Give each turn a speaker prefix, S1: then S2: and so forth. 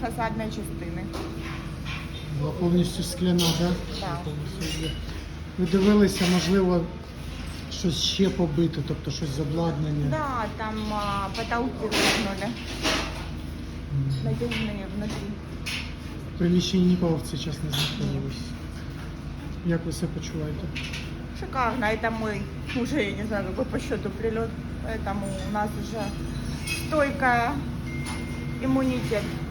S1: фасадної частини.
S2: Була повністю скляна, так?
S1: Так.
S2: Повністю. є. Ви дивилися, можливо, щось ще побито, тобто щось з обладнання.
S1: Да, там а, потолки рухнули,
S2: М.
S1: надежные внутри.
S2: В приміщенні нікого в цей час не знаходилось. Як ви себе почуваєте?
S1: Шикарно. Это мой уже, я не знаю, какой по счету прилет. Поэтому у нас уже стойкая immunitet.